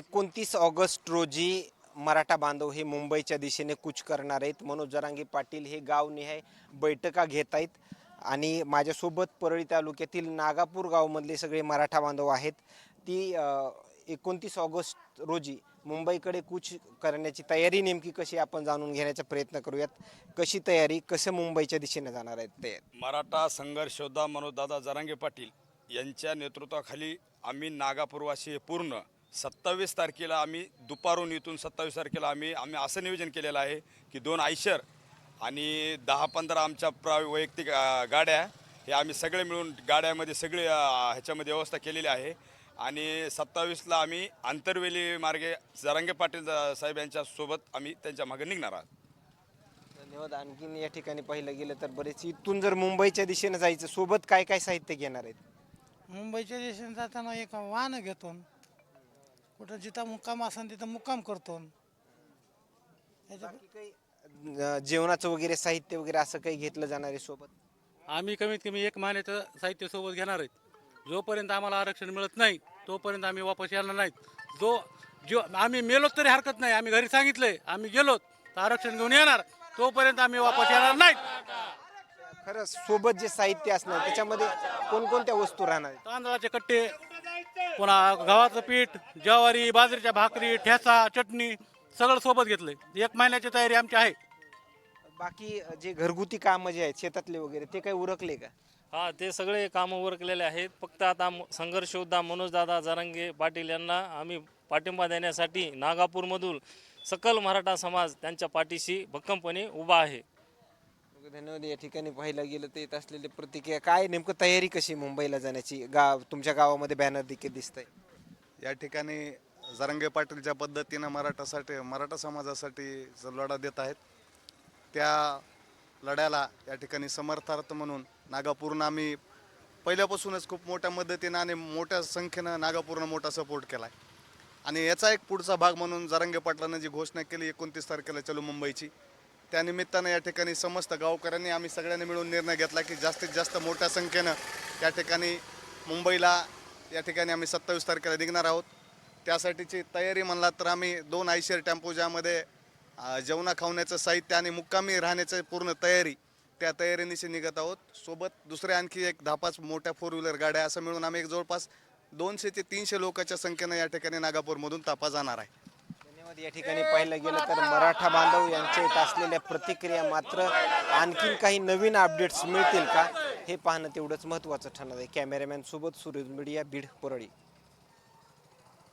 एकोणतीस ऑगस्ट रोजी मराठा बांधव हे मुंबईच्या दिशेने कूच करणार आहेत. मनोज जरांगी पाटील हे गावनिहाय बैठका घेत आहेत. आणि माझ्यासोबत परळी तालुक्यातील नागापूर गावमधले सगळे मराठा बांधव आहेत. ती एकोणतीस ऑगस्ट रोजी मुंबईकडे कूच करण्याची तयारी नेमकी कशी आपण जाणून घेण्याचा प्रयत्न करूयात. कशी तयारी कसं मुंबईच्या दिशेने जाणार आहेत ते? मराठा संघर्ष योद्धा मनोजदादा जरांगे पाटील यांच्या नेतृत्वाखाली आम्ही नागापूरवासी पूर्ण सत्तावीस तारखेला आम्ही दुपारून इथून सत्तावीस तारखेला आम्ही आम्ही असं नियोजन केलेलं आहे की दोन आयशर आणि दहा पंधरा आमच्या प्रा वैयक्तिक गाड्या हे आम्ही सगळे मिळून गाड्यामध्ये सगळे ह्याच्यामध्ये व्यवस्था केलेली आहे. आणि सत्तावीसला आम्ही आंतरवेली मार्गे जरांगे पाटील साहेब यांच्या सोबत आम्ही त्यांच्या मागे निघणार आहोत. धन्यवाद. आणखीन या ठिकाणी पाहिलं गेलं तर बरेच इथून जर मुंबईच्या दिशेने जायचं सोबत काय काय साहित्य घेणार आहेत? मुंबईच्या दिशेने जाताना एक वाहन घेतो. कुठं जिथं मुक्काम असेल तिथं मुक्काम करतो बाकी काही अं, जेवणाचं वगैरे साहित्य वगैरे असं काही घेतलं जाणार आहे सोबत? आम्ही कमीत कमी एक महिन्याचं साहित्य सोबत घेणार आहेत. जोपर्यंत आम्हाला आरक्षण मिळत नाही तोपर्यंत आम्ही वापस येणार नाहीत. जो जो आम्ही मेलो तरी हरकत नाही. आम्ही घरी सांगितलंय आम्ही गेलो तर आरक्षण घेऊन येणार. तोपर्यंत आम्ही वापस येणार नाहीत. खरं सोबत जे साहित्य असणार त्याच्यामध्ये कोणकोणत्या वस्तू राहणार आहेत? तांदळाचे कट्टे पुन्हा गव्हाचं पीठ ज्वारी बाजरीच्या भाकरी ठेचा चटणी सगळं सोबत घेतलंय. एक महिन्याची तयारी आमची आहे. बाकी जे घरगुती कामं जे आहेत शेतातले वगैरे ते काही उरकले का? हा ते सगळे कामं उरकलेले आहेत. फक्त आता संघर्ष योद्धा मनोजदादा जरांगे पाटील यांना आम्ही पाठिंबा देण्यासाठी नागापूरमधून सकल मराठा समाज त्यांच्या पाठीशी भक्कमपणे उभा आहे. धन्यवाद. या ठिकाणी पाहायला गेलं तर येत असलेली प्रतिक्रिया काय? नेमकं तयारी कशी मुंबईला जाण्याची? गाव तुमच्या गावामध्ये बॅनर देखील दिसतंय. या ठिकाणी जरंगे पाटील ज्या पद्धतीनं मराठासाठी मराठा समाजासाठी जो लढा देत आहेत त्या लढ्याला या ठिकाणी समर्थार्थ म्हणून नागापूरनं आम्ही पहिल्यापासूनच खूप मोठ्या मदतीनं आणि मोठ्या संख्येनं नागापूरनं मोठा सपोर्ट केला आहे आणि याचा एक पुढचा भाग म्हणून जरंगे पाटलानं जी घोषणा केली एकोणतीस तारखेला चलो मुंबईची त्यानिमित्तानं या ठिकाणी समस्त गावकऱ्यांनी आम्ही सगळ्यांनी मिळून निर्णय घेतला की जास्तीत जास्त मोठ्या संख्येनं या ठिकाणी मुंबईला या ठिकाणी आम्ही सत्तावीस तारखेला निघणार आहोत. त्यासाठीची तयारी म्हणलात तर आम्ही दोन आयशर टेम्पो ज्यामध्ये जेवणा खावण्याचं साहित्य आणि मुक्कामी राहण्याचं पूर्ण तयारी त्या तयारीनिशी निघत आहोत. सोबत दुसऱ्या आणखी एक दहा पाच मोठ्या फोर व्हीलर गाड्या असं मिळून आम्ही एक जवळपास दोनशे ते तीनशे लोकांच्या संख्येनं या ठिकाणी नागापूरमधून तापा जाणार आहे. या ठिकाणी पाहिलं गेलं तर मराठा बांधव यांच्या येत असलेल्या प्रतिक्रिया मात्र आणखीन काही नवीन अपडेट्स मिळतील का? हे पाहणं तेवढंच महत्त्वाचं ठरणार आहे. कॅमेरामॅन सोबत सूरज मीडिया बीड परळी.